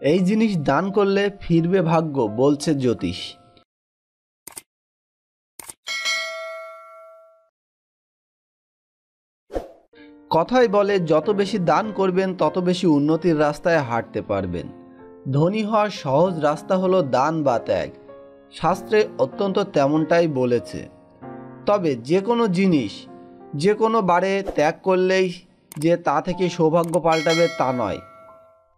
এই জিনিস দান করলে ফিরবে ভাগ্য, বলছে জ্যোতিষ। কথাই বলে, যত বেশি দান করবেন, তত বেশি উন্নতির রাস্তায় হাঁটতে পারবেন। ধনী হওয়ার সহজ রাস্তা হলো দান বা ত্যাগ। শাস্ত্রে অত্যন্ত তেমনটাই বলেছে। তবে যে কোনো জিনিস যে কোনো বারে ত্যাগ করলেই যে তা থেকে সৌভাগ্য পাল্টাবে তা নয়।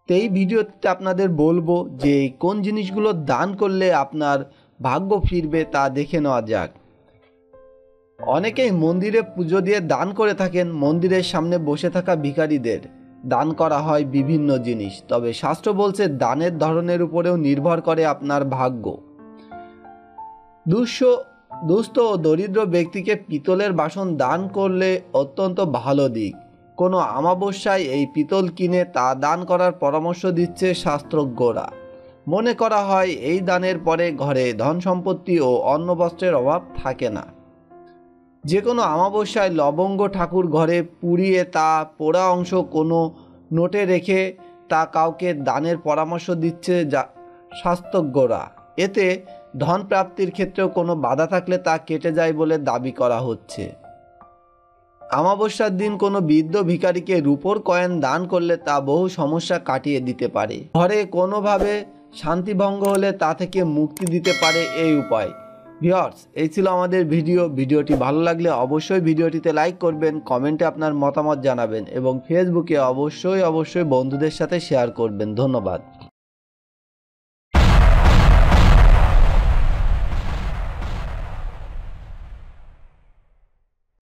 তো এই ভিডিওতে আপনাদের বলব যে কোন জিনিসগুলো দান করলে আপনার ভাগ্য ফিরবে তা দেখে নেওয়া যাক। অনেকেই মন্দিরে পুজো দিয়ে দান করে থাকেন, মন্দিরের সামনে বসে থাকা ভিখারিদের। দান করা হয় বিভিন্ন জিনিস, তবে শাস্ত্র বলছে দানের ধরনের উপরেও নির্ভর করে আপনার ভাগ্য। দুঃস্ব, দুস্থ ও দরিদ্র ব্যক্তিকে পিতলের বাসন দান করলে অত্যন্ত ভালো দিক। কোনো আমাবস্যায় এই পিতল কিনে তা দান করার পরামর্শ দিচ্ছে শাস্ত্রজ্ঞরা। মনে করা হয়, এই দানের পরে ঘরে ধন সম্পত্তি ও অন্ন বস্ত্রের অভাব থাকে না। যে কোনো আমাবস্যায় লবঙ্গ ঠাকুর ঘরে পুড়িয়ে তা পোড়া অংশ কোনো নোটে রেখে তা কাউকে দানের পরামর্শ দিচ্ছে যা শাস্ত্রজ্ঞরা। এতে ধন প্রাপ্তির ক্ষেত্রেও কোনো বাধা থাকলে তা কেটে যায় বলে দাবি করা হচ্ছে। আমাবস্যার দিন কোনো বৃদ্ধ ভিখারিকে রূপোর কয়েন দান করলে তা বহু সমস্যা কাটিয়ে দিতে পারে। ঘরে কোনোভাবে শান্তিভঙ্গ হলে তা থেকে মুক্তি দিতে পারে এই উপায়। ভিওর্স এই ছিল আমাদের ভিডিও। ভিডিওটি ভালো লাগলে অবশ্যই ভিডিওটিতে লাইক করবেন, কমেন্টে আপনার মতামত জানাবেন এবং ফেসবুকে অবশ্যই অবশ্যই বন্ধুদের সাথে শেয়ার করবেন। ধন্যবাদ।